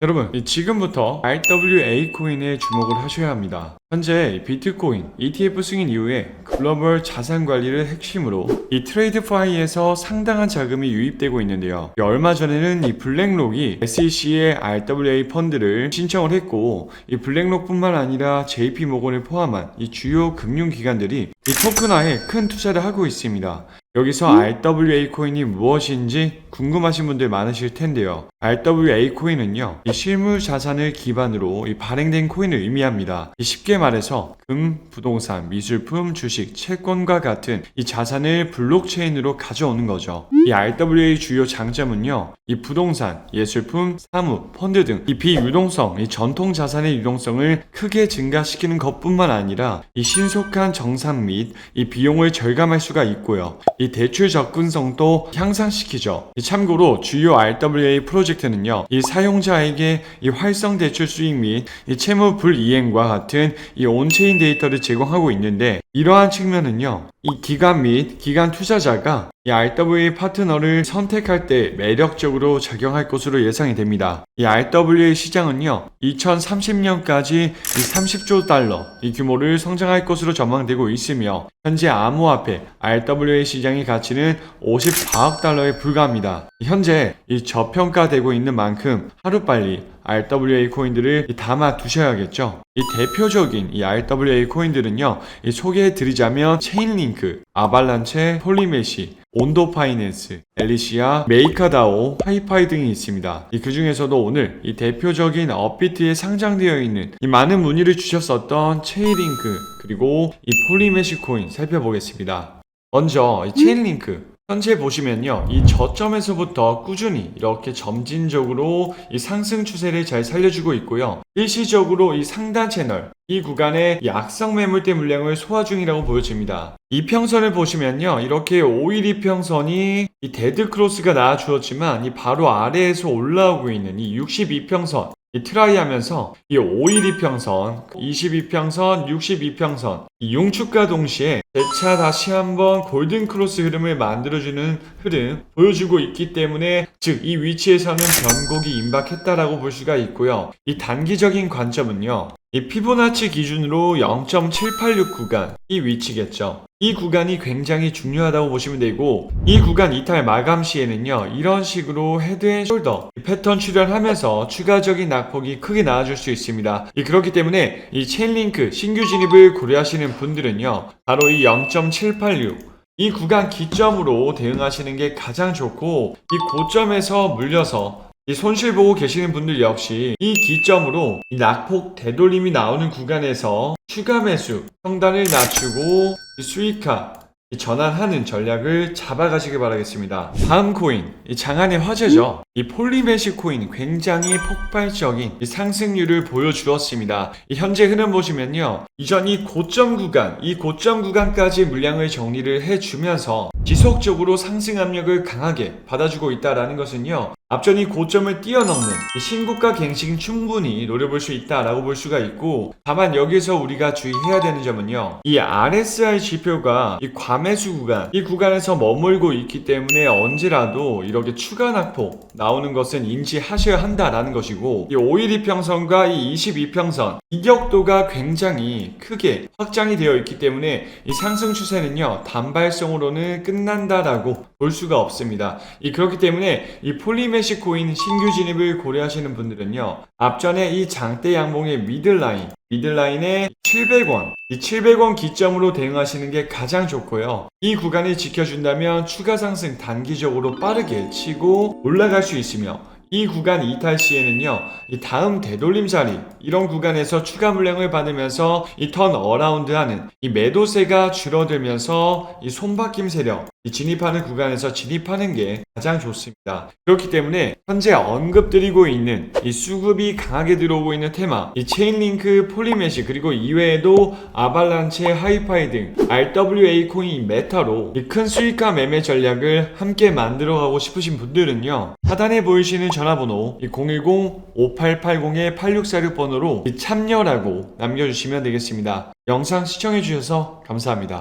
여러분, 이 지금부터 RWA 코인에 주목을 하셔야 합니다. 현재 비트코인 ETF 승인 이후에 글로벌 자산 관리를 핵심으로 이 트레이드파이에서 상당한 자금이 유입되고 있는데요. 이 얼마 전에는 이 블랙록이 SEC의 RWA 펀드를 신청을 했고 이 블랙록뿐만 아니라 JP 모건을 포함한 이 주요 금융 기관들이 이 토큰화에 큰 투자를 하고 있습니다. 여기서 RWA 코인이 무엇인지 궁금하신 분들 많으실 텐데요. RWA 코인은요, 이 실물 자산을 기반으로 이 발행된 코인을 의미합니다. 이 쉽게 말해서 금, 부동산, 미술품, 주식, 채권과 같은 이 자산을 블록체인으로 가져오는 거죠. 이 RWA 주요 장점은요, 이 부동산, 예술품, 사무, 펀드 등 이 비유동성, 이 전통 자산의 유동성을 크게 증가시키는 것뿐만 아니라 이 신속한 정산 및 이 비용을 절감할 수가 있고요. 이 대출 접근성도 향상시키죠. 이 참고로 주요 RWA 프로젝트는요, 이 사용자에게 이 활성 대출 수익 및 이 채무 불이행과 같은 이 온체인 데이터를 제공하고 있는데 이러한 측면은요, 이 기관 및 기관 투자자가 이 RWA 파트너를 선택할 때 매력적으로 작용할 것으로 예상이 됩니다. 이 RWA 시장은요, 2030년까지 30조 달러 이 규모를 성장할 것으로 전망되고 있으며 현재 암호화폐 RWA 시장의 가치는 54억 달러에 불과합니다. 현재 이 저평가되고 있는 만큼 하루빨리 RWA 코인들을 담아 두셔야겠죠. 이 대표적인 이 RWA 코인들은요, 이 소개해 드리자면 체인링크, 아발란체, 폴리메시, 온도 파이낸스, 엘리시아, 메이카다오, 하이파이 등이 있습니다. 이 그 중에서도 오늘 이 대표적인 업비트에 상장되어 있는 이 많은 문의를 주셨었던 체인링크 그리고 이 폴리메시 코인 살펴보겠습니다. 먼저 이 체인링크 현재 보시면요, 이 저점에서부터 꾸준히 이렇게 점진적으로 이 상승 추세를 잘 살려주고 있고요. 일시적으로 이 상단 채널, 이 구간에 이 악성 매물대 물량을 소화 중이라고 보여집니다. 이평선을 보시면요, 이렇게 5일 이평선이 이 데드 크로스가 나와주었지만 이 바로 아래에서 올라오고 있는 이 62평선, 이 트라이 하면서 이 5일 이평선, 22평선, 62평선, 이 용축과 동시에 재차 다시 한번 골든 크로스 흐름을 만들어주는 흐름 보여주고 있기 때문에 즉 이 위치에서는 변곡이 임박했다라고 볼 수가 있고요. 이 단기적인 관점은요. 이 피보나치 기준으로 0.786 구간 이 위치겠죠. 이 구간이 굉장히 중요하다고 보시면 되고 이 구간 이탈 마감 시에는요 이런 식으로 헤드 앤 숄더 패턴 출현하면서 추가적인 낙폭이 크게 나와줄 수 있습니다. 이 그렇기 때문에 이 체인링크 신규 진입을 고려하시는 분들은요 바로 이 0.786 이 구간 기점으로 대응하시는 게 가장 좋고 이 고점에서 물려서 이 손실 보고 계시는 분들 역시 이 기점으로 이 낙폭 되돌림이 나오는 구간에서 추가 매수 평단을 낮추고 이 수익화 이 전환하는 전략을 잡아가시길 바라겠습니다. 다음 코인, 이 장안의 화제죠. 이 폴리메시 코인 굉장히 폭발적인 이 상승률을 보여주었습니다. 이 현재 흐름 보시면요. 이전 이 고점 구간, 이 고점 구간까지 물량을 정리를 해주면서 지속적으로 상승 압력을 강하게 받아주고 있다라는 것은요. 앞전 이 고점을 뛰어넘는 이 신고가 갱신 충분히 노려볼 수 있다라고 볼 수가 있고 다만 여기서 우리가 주의해야 되는 점은요 이 RSI 지표가 이 과매수 구간. 이 구간에서 머물고 있기 때문에 언제라도 이렇게 추가 낙폭 나오는 것은 인지하셔야 한다라는 것이고 이 5일 이평선과 이 22평선 이격도가 굉장히 크게 확장이 되어 있기 때문에 이 상승 추세는요 단발성으로는 끝난다라고 볼 수가 없습니다. 이 그렇기 때문에 이 폴리메시 코인 신규 진입을 고려하시는 분들은요 앞전에 이 장대 양봉의 미들라인 미들라인에 700원. 이 700원 기점으로 대응하시는 게 가장 좋고요. 이 구간을 지켜준다면 추가 상승 단기적으로 빠르게 치고 올라갈 수 있으며 이 구간 이탈 시에는요, 이 다음 되돌림 자리, 이런 구간에서 추가 물량을 받으면서 이 턴 어라운드 하는 이 매도세가 줄어들면서 이 손바뀜 세력, 이 진입하는 구간에서 진입하는 게 가장 좋습니다. 그렇기 때문에 현재 언급드리고 있는 이 수급이 강하게 들어오고 있는 테마, 이 체인링크, 폴리메시 그리고 이외에도 아발란체, 하이파이 등 RWA 코인 메타로 이 큰 수익화 매매 전략을 함께 만들어 가고 싶으신 분들은요. 하단에 보이시는 전화번호 010-5880-8646번으로 참여라고 남겨주시면 되겠습니다. 영상 시청해주셔서 감사합니다.